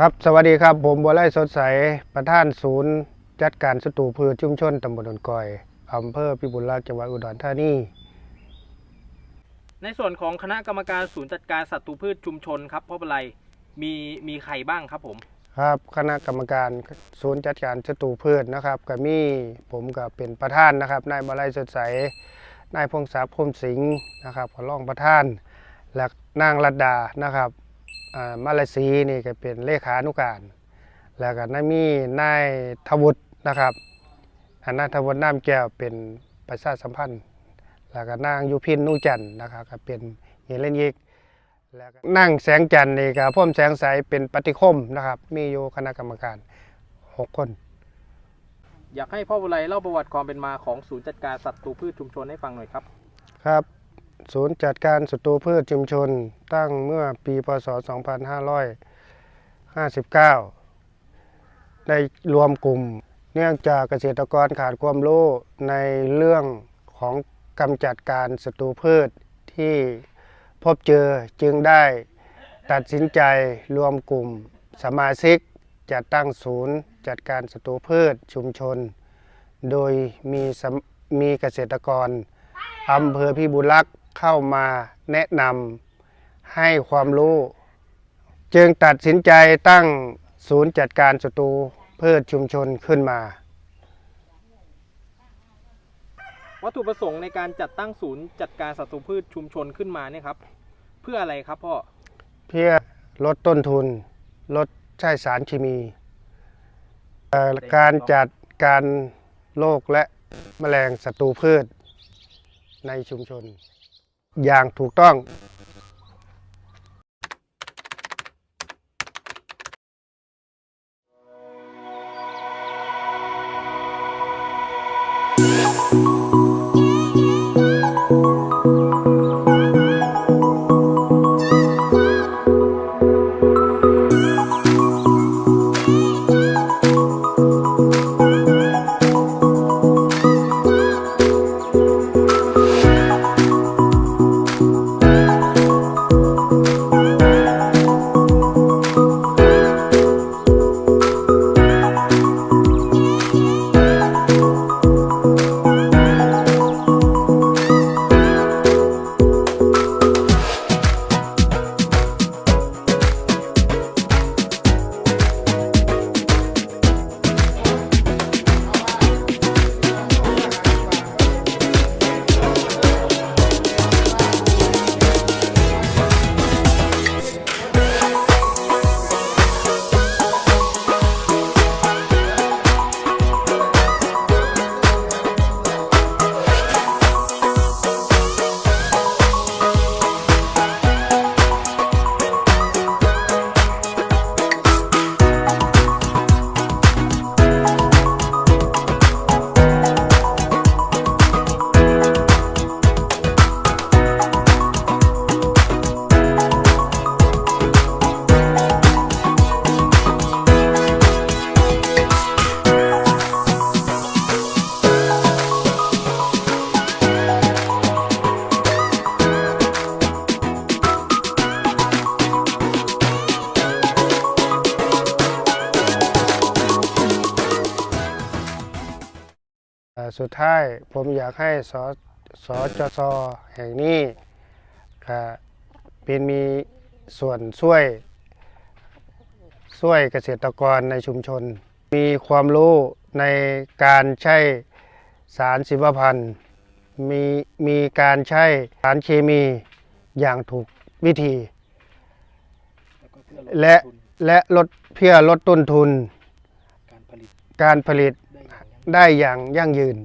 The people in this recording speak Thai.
ครับ สวัสดีครับ ผมบัวไร่สดใส ประธานศูนย์ จัดการสตูพืชชุมชนตำบลดอนกอยอำเภอพิบูลรักษ์จังหวัดอุดรธานี ในส่วนของคณะกรรมการศูนย์จัดการสัตว์พืชชุมชนครับพ่อเป็นไรมีมีใครบ้างครับผม ครับคณะกรรมการศูนย์จัดการสตูพืชนะครับก็มีผมก็เป็นประธานนะครับนายบัวไร่สดใสนายพงศักดิ์พรหมสิงห์นะครับก็รองประธาน และนางรัตดานะครับอ่า มาลาซีนี่ก็เป็นเลขานุการ แล้วก็นายมีนายทวุฒินะครับอันนายทวุฒิน้ำแก้วเป็นประชาสัมพันธ์ แล้วก็นางยุพินนูจันทร์นะครับก็เป็นเฮเลนยิกแล้วก็นั่งแสงจันทร์นี่ก็พ่อมแสงใสเป็นปฏิคมนะครับ มีอยู่คณะกรรมการหกคน อยากให้พ่อเป็นไรเล่าประวัติความเป็นมาของศูนย์จัดการสัตว์พืชชุมชนให้ฟังหน่อยครับ ครับ ศูนย์จัดการศัตรูพืชชุมชน ตั้งเมื่อปีพศ 2559 ได้รวมกลุ่ม เนื่องจากเกษตรกรขาดความรู้ในเรื่องของกำจัดการศัตรูพืชที่พบเจอจึงได้ตัดสินใจรวมกลุ่มสมาชิกจัดตั้งศูนย์จัดการศัตรูพืชชุมชน โดยมีมีเกษตรกรอำเภอพิบูลรักษ์ เข้ามาแนะนำให้ความรู้ จึงตัดสินใจตั้งศูนย์จัดการศัตรูพืชชุมชนขึ้นมา วัตถุประสงค์ในการจัดตั้งศูนย์จัดการสัตว์พืชชุมชนขึ้นมาเนี่ยครับ เพื่ออะไรครับพ่อเพื่อลดต้นทุน ลดใช้สารเคมีเอ่อการจัดการโรคและแมลงศัตรูพืชในชุมชน อย่างถูกต้องเอ่ สุดท้ายผมอยากให้สสจสแห่งนี้ก็เป็นมีส่วนช่วยช่วยเกษตรกรในชุมชน มีความรู้ในการใช้สารสิบพันธ์มีมีการใช้สารเคมีอย่างถูกวิธี แล้วก็เพื่อลดและต้นทุนและลดเพื่อลดต้นทุน การผลิต ได้อย่างยั่งยืน